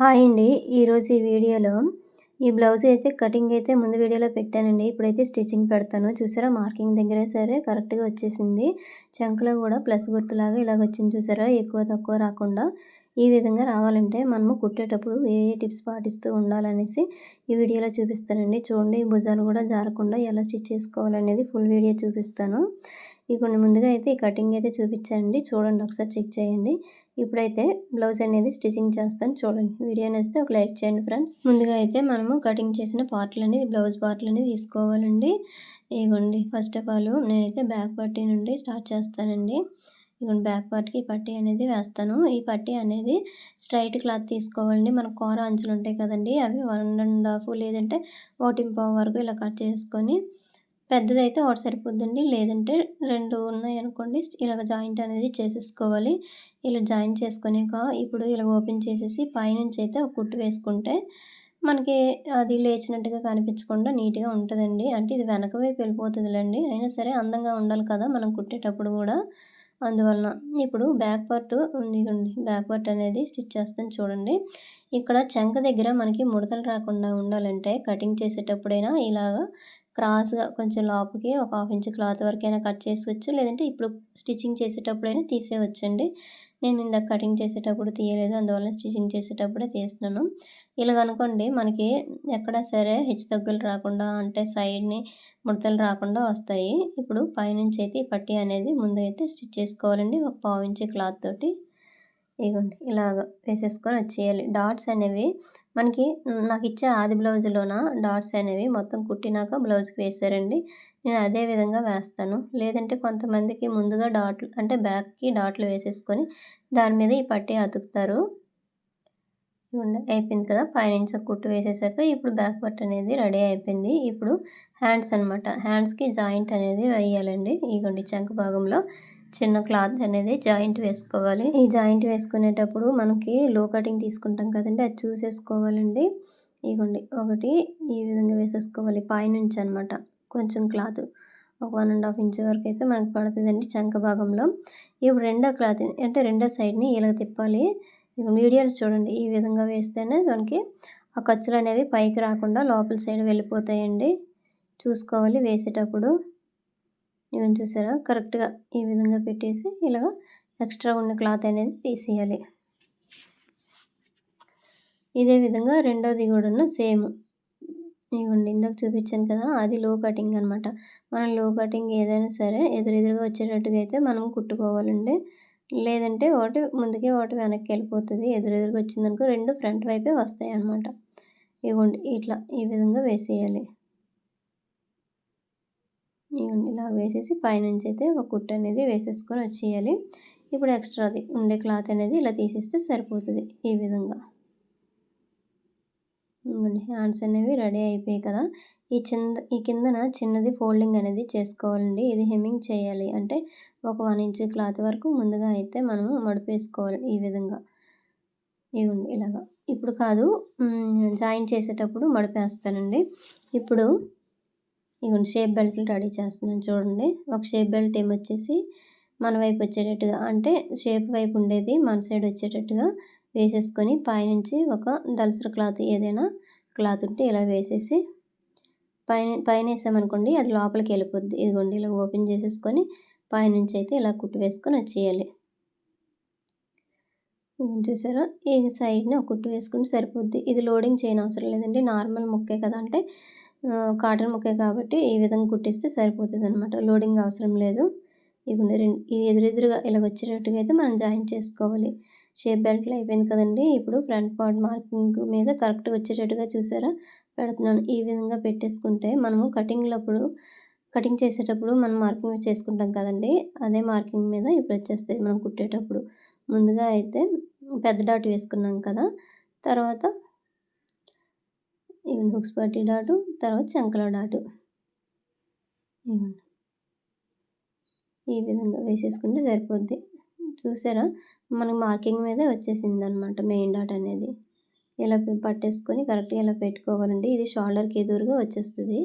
Hi అండి. ఈరోజు ఈ వీడియోలో ఈ బ్లౌజ్ అయితే కటింగ్ అయితే ముందు వీడియోలో పెట్టానండి. ఇప్పుడైతే స్టిచ్చింగ్ పెడతాను. చూసారా? మార్కింగ్ దగ్గర సరే కరెక్ట్గా వచ్చేసింది. చంకలో కూడా ప్లస్ గుర్తులాగా ఇలాగ వచ్చింది చూసారా? ఎక్కువ తక్కువ రాకుండా ఈ విధంగా రావాలంటే మనము కుట్టేటప్పుడు ఏ ఏ టిప్స్ పాటిస్తూ ఉండాలనేసి ఈ వీడియోలో చూపిస్తానండి. చూడండి భుజాలు కూడా జారకుండా ఎలా స్టిచ్ చేసుకోవాలనేది ఫుల్ వీడియో చూపిస్తాను. ఇక ముందుగా అయితే ఈ కటింగ్ అయితే చూపించానండి. చూడండి ఒకసారి చెక్ చేయండి. ఇప్పుడైతే బ్లౌజ్ అనేది స్టిచ్చింగ్ చేస్తాను. చూడండి. వీడియో నేస్తే ఒక లైక్ చేయండి ఫ్రెండ్స్. ముందుగా అయితే మనము కటింగ్ చేసిన పార్ట్లని బ్లౌజ్ పార్ట్లని తీసుకోవాలండి. ఇవ్వండి ఫస్ట్ ఆఫ్ ఆల్ నేనైతే బ్యాక్ పట్టీ నుండి స్టార్ట్ చేస్తానండి. ఇవ్వండి బ్యాక్ పార్ట్కి పట్టీ అనేది వేస్తాను. ఈ పట్టీ అనేది స్ట్రైట్ క్లాత్ తీసుకోవాలండి. మన కూర అంచులు ఉంటాయి కదండి. అవి వన్ అండ్ హాఫ్ లేదంటే ఒకటి పావు వరకు ఇలా కట్ చేసుకొని పెద్దదైతే ఒకటి సరిపోద్దండి. లేదంటే రెండు ఉన్నాయి అనుకోండి. ఇలాగ జాయింట్ అనేది చేసేసుకోవాలి. ఇలా జాయిన్ చేసుకునేక ఇప్పుడు ఇలా ఓపెన్ చేసేసి పైనుంచి అయితే ఒక కుట్టు వేసుకుంటే మనకి అది లేచినట్టుగా కనిపించకుండా నీట్గా ఉంటుందండి. అంటే ఇది వెనక వైపు వెళ్ళిపోతుందిలేండి. అయినా సరే అందంగా ఉండాలి కదా మనం కుట్టేటప్పుడు కూడా. అందువలన ఇప్పుడు బ్యాక్ పార్ట్ ఉంది బ్యాక్ పార్ట్ అనేది స్టిచ్ చేస్తాను చూడండి. ఇక్కడ చెంక దగ్గర మనకి ముడతలు రాకుండా ఉండాలంటే కటింగ్ చేసేటప్పుడైనా ఇలాగా క్రాస్గా కొంచెం లోపకి ఒక హాఫ్ ఇంచ్ క్లాత్ వరకైనా కట్ చేసుకోవచ్చు. లేదంటే ఇప్పుడు స్టిచ్చింగ్ చేసేటప్పుడైనా తీసేయవచ్చండి. నేను ఇందాక కటింగ్ చేసేటప్పుడు తీయలేదు అందువల్ల స్టిచ్చింగ్ చేసేటప్పుడే తీస్తున్నాను. ఇలాగ అనుకోండి మనకి ఎక్కడ సరే హెచ్చు తగ్గులు రాకుండా అంటే సైడ్ని ముడతలు రాకుండా వస్తాయి. ఇప్పుడు పైనుంచి అయితే పట్టి పట్టీ అనేది ముందు అయితే స్టిచ్ చేసుకోవాలండి. ఒక పావు ఇంచి క్లాత్ తోటి. ఇగోండి ఇలాగ వేసేసుకొని వచ్చేయాలి. డాట్స్ అనేవి మనకి నాకు ఇచ్చే ఆది బ్లౌజ్లోన డాట్స్ అనేవి మొత్తం కుట్టినాక బ్లౌజ్కి వేసారండి నేను అదే విధంగా వేస్తాను. లేదంటే కొంతమందికి ముందుగా డాట్లు అంటే బ్యాక్కి డాట్లు వేసేసుకొని దాని మీద ఈ పట్టి అతుకుతారు. అయిపోయింది కదా? పైనుంచి కుట్టు వేసేసాక ఇప్పుడు బ్యాక్ పట్ అనేది రెడీ అయిపోయింది. ఇప్పుడు హ్యాండ్స్ అనమాట హ్యాండ్స్కి జాయింట్ అనేది వేయాలండి. ఇగోండి చంక భాగంలో చిన్న క్లాత్ అనేది జాయింట్ వేసుకోవాలి. ఈ జాయింట్ వేసుకునేటప్పుడు మనకి లో కటింగ్ తీసుకుంటాం కదండి అది చూసేసుకోవాలండి. ఇగోండి ఒకటి ఈ విధంగా వేసేసుకోవాలి పైనుంచి అనమాట కొంచెం క్లాత్. ఒక వన్ అండ్ హాఫ్ ఇంచ్ వరకు అయితే మనకు పడుతుందండి చంక భాగంలో. ఇప్పుడు రెండో క్లాత్ అంటే రెండో సైడ్ని ఇలా తిప్పాలి? ఇక వీడియోలు చూడండి ఈ విధంగా వేస్తేనే దానికి ఆ ఖర్చులు అనేవి పైకి రాకుండా లోపల సైడ్ వెళ్ళిపోతాయండి. చూసుకోవాలి వేసేటప్పుడు. ఇవన్నీ చూసారా? కరెక్ట్గా ఈ విధంగా పెట్టేసి ఇలాగ ఎక్స్ట్రా ఉన్న క్లాత్ అనేది తీసేయాలి. ఇదే విధంగా రెండోది కూడా సేమ్. ఇదిగోండి ఇందాక చూపించాను కదా అది లో కటింగ్ అనమాట మనం లో కటింగ్ ఏదైనా సరే ఎదురెదురుగా వచ్చేటట్టుగా అయితే మనం కుట్టుకోవాలండి. లేదంటే ఒకటి ముందుకే ఒకటి వెనక్కి వెళ్ళిపోతుంది. ఎదురెదురుగా వచ్చిందనుకో రెండు ఫ్రంట్ వైపే వస్తాయి అనమాట ఇవ్వండి ఇట్లా ఈ విధంగా వేసేయాలి. ఇలా వేసేసి పైనుంచి అయితే ఒక కుట్టు అనేది వేసేసుకొని వచ్చేయాలి. ఇప్పుడు ఎక్స్ట్రాది ఉండే క్లాత్ అనేది ఇలా తీసేస్తే సరిపోతుంది ఈ విధంగా. హ్యాండ్స్ అనేవి రెడీ అయిపోయాయి కదా. ఈ చింద ఈ కిందన చిన్నది ఫోల్డింగ్ అనేది చేసుకోవాలండి. ఇది హెమ్మింగ్ చేయాలి. అంటే ఒక వన్ ఇంచ్ క్లాత్ వరకు ముందుగా అయితే మనము మడిపేసుకోవాలి ఈ విధంగా. ఇవ్వండి ఇలాగా. ఇప్పుడు కాదు జాయిన్ చేసేటప్పుడు మడిపేస్తానండి. ఇప్పుడు ఇగోండి షేప్ బెల్ట్లు రెడీ చేస్తున్నాను చూడండి. ఒక షేప్ బెల్ట్ ఏమొచ్చేసి మన వైపు వచ్చేటట్టుగా అంటే షేప్ వైపు ఉండేది మన సైడ్ వచ్చేటట్టుగా వేసేసుకొని పైనుంచి ఒక దలసర క్లాత్ ఏదైనా క్లాత్ ఉంటే ఇలా వేసేసి పైన పైన వేసామనుకోండి అది లోపలికి వెళ్ళిపోద్ది. ఇదిగోండి ఇలా ఓపెన్ చేసేసుకొని పైనుంచి అయితే ఇలా కుట్టు వేసుకొని వచ్చేయాలి. చూసారా? ఈ సైడ్ని ఒక కుట్టు వేసుకుంటే సరిపోద్ది. ఇది లోడింగ్ చేయని అవసరం లేదండి. నార్మల్ ముక్కే కదా అంటే కాటన్ ముక్కే కాబట్టి ఈ విధంగా కుట్టిస్తే సరిపోతుంది అనమాట లోడింగ్ అవసరం లేదు. ఇదిగోండి రెండు ఇది ఎదురెదురుగా ఇలా వచ్చేటట్టుగా అయితే మనం జాయిన్ చేసుకోవాలి. షేప్ బెల్ట్లో అయిపోయింది కదండి. ఇప్పుడు ఫ్రంట్ పార్ట్ మార్కింగ్ మీద కరెక్ట్గా వచ్చేటట్టుగా చూసారా? పెడుతున్నాను. ఈ విధంగా పెట్టేసుకుంటే మనము కటింగ్లప్పుడు కటింగ్ చేసేటప్పుడు మనం మార్కింగ్ చేసుకుంటాం కదండి. అదే మార్కింగ్ మీద ఇప్పుడు వచ్చేస్తుంది మనం కుట్టేటప్పుడు. ముందుగా అయితే పెద్ద డాట్ వేసుకున్నాం కదా. తర్వాత ఇవ్వండి హుక్స్ పట్టి డాటు తర్వాత చంకల డాటు. ఇవ్వండి ఈ విధంగా వేసేసుకుంటే సరిపోద్ది. చూసారా? మనకు మార్కింగ్ మీదే వచ్చేసింది అనమాట మెయిన్ డాట్ అనేది. ఇలా పట్టేసుకొని కరెక్ట్గా ఇలా పెట్టుకోవాలండి. ఇది షోల్డర్కి ఎదురుగా వచ్చేస్తుంది.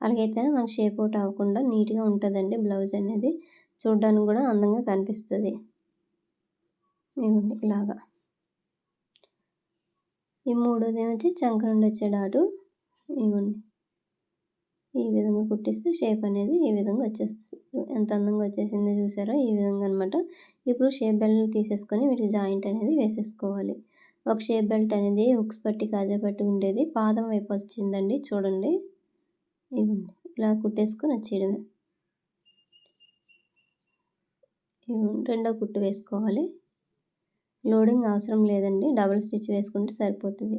అలాగైతే మనకు షేప్ అవుట్ అవ్వకుండా నీట్గా ఉంటుందండి బ్లౌజ్ అనేది. చూడడానికి కూడా అందంగా కనిపిస్తుంది. ఇవ్వండి ఇలాగా. ఈ మూడోది వచ్చి చంక నుండి వచ్చే డాటు. ఇవ్వండి ఈ విధంగా కుట్టిస్తే షేప్ అనేది ఈ విధంగా వచ్చేస్తుంది. ఎంత అందంగా వచ్చేసింది చూసారా? ఈ విధంగా అనమాట ఇప్పుడు షేప్ బెల్ట్ తీసేసుకొని వీటికి జాయింట్ అనేది వేసేసుకోవాలి. ఒక షేప్ బెల్ట్ అనేది హుక్స్ పట్టి కాజా పట్టి ఉండేది. పాదం వైపు వచ్చిందండి. చూడండి. ఇవ్వండి ఇలా కుట్టేసుకొని వచ్చేయడమే. రెండో కుట్టు వేసుకోవాలి. లోడింగ్ అవసరం లేదండి. డబుల్ స్టిచ్ వేసుకుంటే సరిపోతుంది.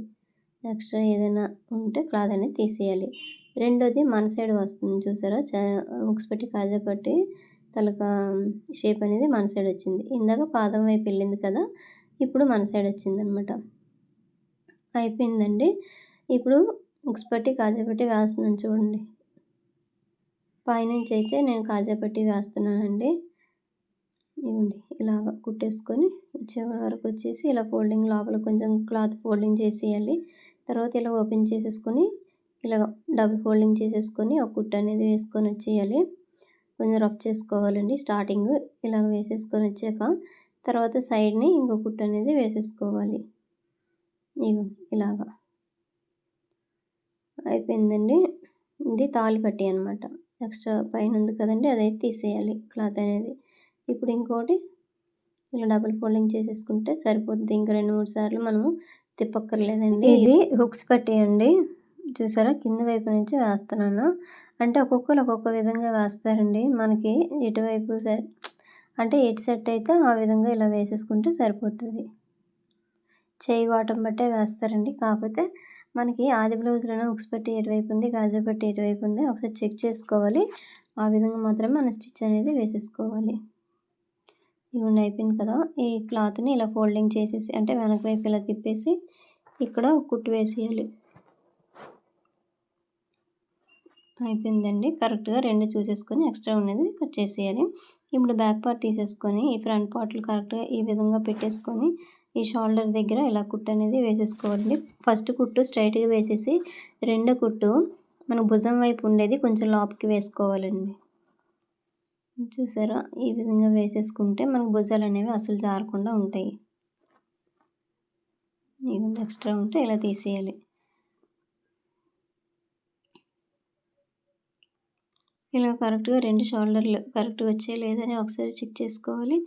ఎక్స్ట్రా ఏదైనా ఉంటే క్లాత్ అనేది తీసేయాలి. రెండోది మన సైడ్ వస్తుంది చూసారా? ఉక్స్ పెట్టి కాజా పట్టి తలక షేప్ అనేది మన సైడ్ వచ్చింది. ఇందాక పాదం వైపు వెళ్ళింది కదా ఇప్పుడు మన సైడ్ వచ్చింది అనమాట అయిపోయిందండి. ఇప్పుడు ఉక్స్ పట్టి కాజా పట్టి వేస్తున్నాను చూడండి. పైనుంచి అయితే నేను కాజా పట్టి వేస్తున్నానండి. ఇవ్వండి ఇలాగ కుట్టేసుకొని చివరి వరకు వచ్చేసి ఇలా ఫోల్డింగ్ లోపల కొంచెం క్లాత్ ఫోల్డింగ్ చేసేయాలి. తర్వాత ఇలా ఓపెన్ చేసేసుకొని ఇలా డబుల్ ఫోల్డింగ్ చేసేసుకొని ఒక కుట్టు అనేది వేసుకొని వచ్చేయాలి. కొంచెం రఫ్ చేసుకోవాలండి. స్టార్టింగ్ ఇలా వేసేసుకొని వచ్చాక తర్వాత సైడ్ని ఇంకో కుట్టు అనేది వేసేసుకోవాలి. ఇగో ఇలాగా. అయిపోయిందండి. ఇది తాలి పట్టి అనమాట ఎక్స్ట్రా పైన ఉంది కదండి అదైతే తీసేయాలి క్లాత్ అనేది. ఇప్పుడు ఇంకోటి ఇలా డబుల్ ఫోల్డింగ్ చేసేసుకుంటే సరిపోతుంది ఇంకా రెండు మూడు సార్లు మనము తిప్పక్కర్లేదండి. ఇది హుక్స్ పట్టేయండి చూసారా? కింద వైపు నుంచి వేస్తున్నాను. అంటే ఒక్కొక్కరు ఒక్కొక్క విధంగా వేస్తారండి. మనకి ఎటువైపు సెట్ అంటే ఎటు సెట్ అయితే ఆ విధంగా ఇలా వేసేసుకుంటే సరిపోతుంది. చేయి వాటం బట్టే వేస్తారండి. కాకపోతే మనకి ఆది బ్లౌజ్లోనే ఉక్స్ పట్టి ఎటువైపు ఉంది గాజు పట్టి ఎటువైపు ఉంది ఒకసారి చెక్ చేసుకోవాలి. ఆ విధంగా మాత్రమే మన స్టిచ్ అనేది వేసేసుకోవాలి. ఇవన్నీ అయిపోయింది కదా. ఈ క్లాత్ని ఇలా ఫోల్డింగ్ చేసేసి అంటే వెనక వైపు ఇలా తిప్పేసి ఇక్కడ కుట్టు వేసేయాలి. అయిపోయిందండి. కరెక్ట్గా రెండు చూసేసుకొని ఎక్స్ట్రా ఉన్నది కట్ చేసేయాలి. ఇప్పుడు బ్యాక్ పార్ట్ తీసేసుకొని ఈ ఫ్రంట్ పార్ట్లు కరెక్ట్గా ఈ విధంగా పెట్టేసుకొని ఈ షోల్డర్ దగ్గర ఇలా కుట్టు అనేది వేసేసుకోవాలి. ఫస్ట్ కుట్టు స్ట్రైట్గా వేసేసి రెండో కుట్టు మన భుజం వైపు ఉండేది కొంచెం లోపలికి వేసుకోవాలండి. చూసారా? ఈ విధంగా వేసేసుకుంటే మనకు భుజాలు అనేవి అసలు జారకుండా ఉంటాయి. ఇవి ఎక్స్ట్రా ఉంటే ఇలా తీసేయాలి. ఇలా కరెక్ట్గా రెండు షోల్డర్లు కరెక్ట్గా వచ్చే లేదని ఒకసారి చెక్ చేసుకోవాలి.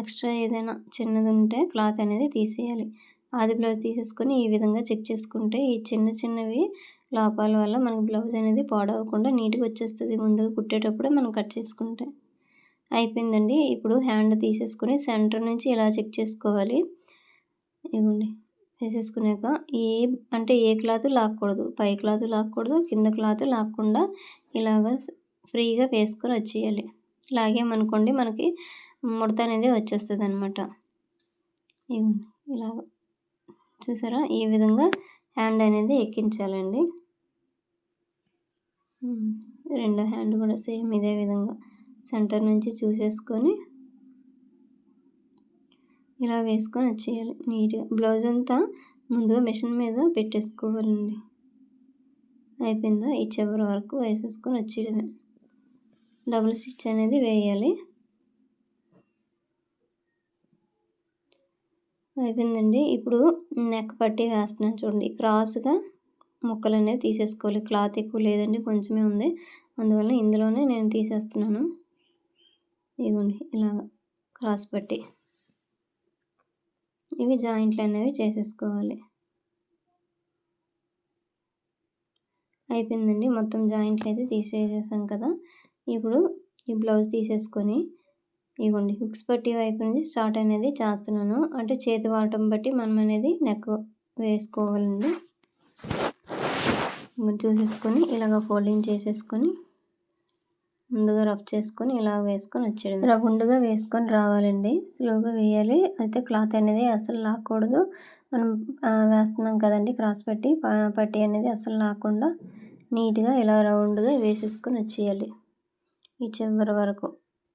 ఎక్స్ట్రా ఏదైనా చిన్నది ఉంటే క్లాత్ అనేది తీసేయాలి. ఆది బ్లౌజ్ తీసేసుకొని ఈ విధంగా చెక్ చేసుకుంటే ఈ చిన్న చిన్నవి లోపాల వల్ల మనకు బ్లౌజ్ అనేది పాడవకుండా నీట్గా వచ్చేస్తుంది ముందుగా కుట్టేటప్పుడే మనం కట్ చేసుకుంటే. అయిపోయిందండి. ఇప్పుడు హ్యాండ్ తీసేసుకొని సెంటర్ నుంచి ఇలా చెక్ చేసుకోవాలి. ఇవ్వండి వేసేసుకున్నాక ఏ అంటే ఏ క్లాత్ లాక్కూడదు. పై క్లాత్ లాక్కూడదు. కింద క్లాత్ లాక్కుండా ఇలాగ ఫ్రీగా వేసుకొని వచ్చేయాలి. లాగేమనుకోండి మనకి ముడత అనేది వచ్చేస్తుంది అనమాట ఇవ్వండి ఇలాగ. చూసారా? ఈ విధంగా హ్యాండ్ అనేది ఎక్కించాలండి. రెండో హ్యాండ్ కూడా సేమ్ ఇదే విధంగా సెంటర్ నుంచి చూసేసుకొని ఇలా వేసుకొని వచ్చేయాలి. నీట్గా. బ్లౌజ్ అంతా ముందుగా మిషన్ మీద పెట్టేసుకోవాలండి. అయిపోయిందా? ఈ చివరి వరకు వేసేసుకొని వచ్చేయడమే. డబుల్ స్టిచ్ అనేది వేయాలి. అయిపోయిందండి. ఇప్పుడు నెక్ పట్టి వేస్తున్నాను చూడండి. క్రాస్గా ముక్కలు అనేవి తీసేసుకోవాలి. క్లాత్ ఎక్కువ లేదండి కొంచెమే ఉంది. అందువల్ల ఇందులోనే నేను తీసేస్తున్నాను. ఇదిగోండి ఇలాగ క్రాస్ పట్టి. ఇవి జాయింట్లు అనేవి చేసేసుకోవాలి. అయిపోయిందండి. మొత్తం జాయింట్లు అయితే తీసేసేసాం కదా. ఇప్పుడు ఈ బ్లౌజ్ తీసేసుకొని ఇవ్వండి హుక్స్ పట్టి వైపు నుంచి స్టార్ట్ అనేది చేస్తున్నాను. అంటే చేతి వాడటం బట్టి మనం అనేది నెక్ వేసుకోవాలండి. చూసేసుకొని ఇలాగ ఫోల్డింగ్ చేసేసుకొని ముందుగా రఫ్ చేసుకొని ఇలా వేసుకొని వచ్చేయడం రౌండ్గా వేసుకొని రావాలండి. స్లోగా వేయాలి. అయితే క్లాత్ అనేది అసలు లాక్కూడదు. మనం వేస్తున్నాం కదండి క్రాస్ పట్టి పట్టి అనేది అసలు లాకుండా నీట్గా ఇలా రౌండ్గా వేసేసుకొని వచ్చేయాలి. ఈ చివరి వరకు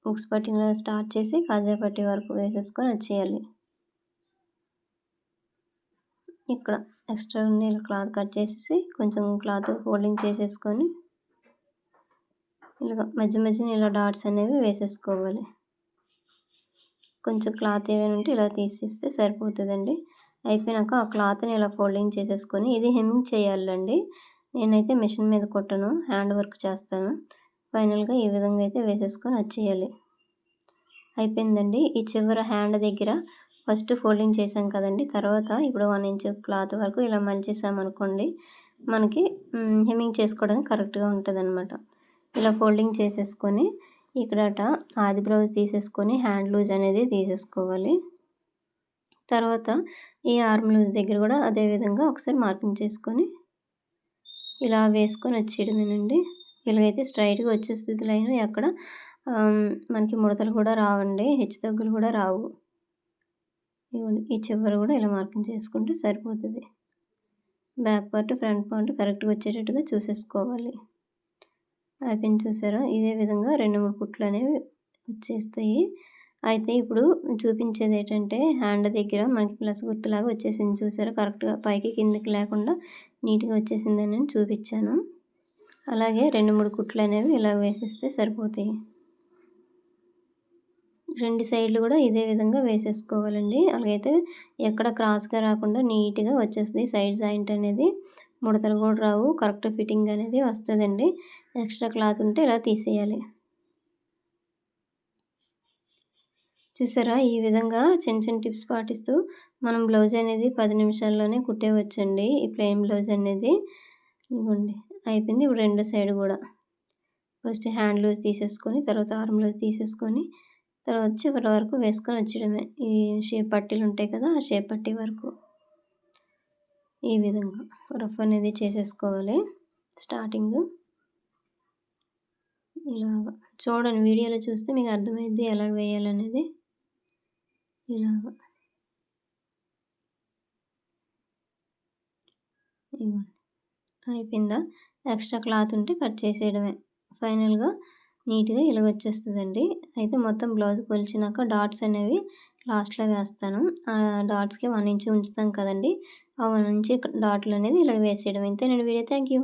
ఉక్స్ పట్టిన స్టార్ట్ చేసి కాజా పట్టి వరకు వేసేసుకొని వచ్చేయాలి. ఇక్కడ ఎక్స్ట్రా ఉండి క్లాత్ కట్ చేసేసి కొంచెం క్లాత్ ఫోల్డింగ్ చేసేసుకొని ఇలా మధ్య మధ్యన ఇలా డాట్స్ అనేవి వేసేసుకోవాలి. కొంచెం క్లాత్ ఏమైనా ఉంటే ఇలా తీసేస్తే సరిపోతుందండి. అయిపోయినాక ఆ క్లాత్ని ఇలా ఫోల్డింగ్ చేసేసుకొని ఇది హెమ్మింగ్ చేయాలండి. నేనైతే మిషన్ మీద కొట్టను హ్యాండ్ వర్క్ చేస్తాను. ఫైనల్గా ఈ విధంగా అయితే వేసేసుకొని వచ్చేయాలి. అయిపోయిందండి. ఈ చివర హ్యాండ్ దగ్గర ఫస్ట్ ఫోల్డింగ్ చేసాం కదండి. తర్వాత ఇప్పుడు వన్ ఇంచ్ క్లాత్ వరకు ఇలా మలిచేసామనుకోండి మనకి హెమ్మింగ్ చేసుకోవడానికి కరెక్ట్గా ఉంటుంది అనమాట ఇలా ఫోల్డింగ్ చేసేసుకొని ఇక్కడట ఆది బ్లౌజ్ తీసేసుకొని హ్యాండ్ లూజ్ అనేది తీసేసుకోవాలి. తర్వాత ఈ ఆర్మ్ లూజ్ దగ్గర కూడా అదే విధంగా ఒకసారి మార్కింగ్ చేసుకొని ఇలా వేసుకొని వచ్చేయడమేనండి. ఇలాగైతే స్ట్రైట్గా వచ్చేస్తుంది లైన్ ఎక్కడ మనకి ముడతలు కూడా రావండి హెచ్చు తగ్గులు కూడా రావు. ఈ చివరి కూడా ఇలా మార్కింగ్ చేసుకుంటే సరిపోతుంది. బ్యాక్ పార్ట్ ఫ్రంట్ పార్ట్ కరెక్ట్గా వచ్చేటట్టుగా చూసేసుకోవాలి. అయిపోయింది చూసారా? ఇదే విధంగా రెండు మూడు కుట్లు అనేవి వచ్చేస్తాయి. అయితే ఇప్పుడు చూపించేది ఏంటంటే హ్యాండ్ దగ్గర మనకి ప్లస్ గుర్తులాగా వచ్చేసింది. చూసారా? కరెక్ట్గా పైకి కిందకి లేకుండా నీట్గా వచ్చేసిందని చూపించాను. అలాగే రెండు మూడు కుట్లు అనేవి ఇలా వేసేస్తే సరిపోతాయి. రెండు సైడ్లు కూడా ఇదే విధంగా వేసేసుకోవాలండి. అలాగైతే ఎక్కడ క్రాస్గా రాకుండా నీట్గా వచ్చేస్తుంది. సైడ్ జాయింట్ అనేది ముడతలు కూడా రావు. కరెక్ట్ ఫిట్టింగ్ అనేది వస్తుందండి. ఎక్స్ట్రా క్లాత్ ఉంటే ఇలా తీసేయాలి. చూసారా? ఈ విధంగా చిన్న చిన్న టిప్స్ పాటిస్తూ మనం బ్లౌజ్ అనేది పది నిమిషాల్లోనే కుట్టేవచ్చండి. ఈ ప్లెయిన్ బ్లౌజ్ అనేది ఇవ్వండి. అయిపోయింది. ఇప్పుడు రెండు సైడ్ కూడా. ఫస్ట్ హ్యాండ్ లూజ్ తీసేసుకొని తర్వాత ఆర్మ్ లూజ్ తీసేసుకొని తర్వాత చివరి వరకు వేసుకొని వచ్చడమే ఈ షేప్ పట్టీలు ఉంటాయి కదా ఆ షేప్ పట్టీ వరకు. ఈ విధంగా రఫ్ అనేది చేసేసుకోవాలి. స్టార్టింగ్. ఇలాగ. చూడండి వీడియోలో చూస్తే మీకు అర్థమైంది ఎలా వేయాలనేది. ఇలాగ. అయిపోయిందా? ఎక్స్ట్రా క్లాత్ ఉంటే కట్ చేసేయడమే. ఫైనల్గా నీట్గా ఇలా వచ్చేస్తుందండి అయితే మొత్తం బ్లౌజ్ కొలిచినాక డాట్స్ అనేవి లాస్ట్లో వేస్తాను. ఆ డాట్స్కి వన్ ఇంచ్ ఉంచుతాం కదండి. ఆ వన్ ఇంచ్ డాట్లు అనేది ఇలా వేసేయడం అంతేనండి వీడియో. Thank you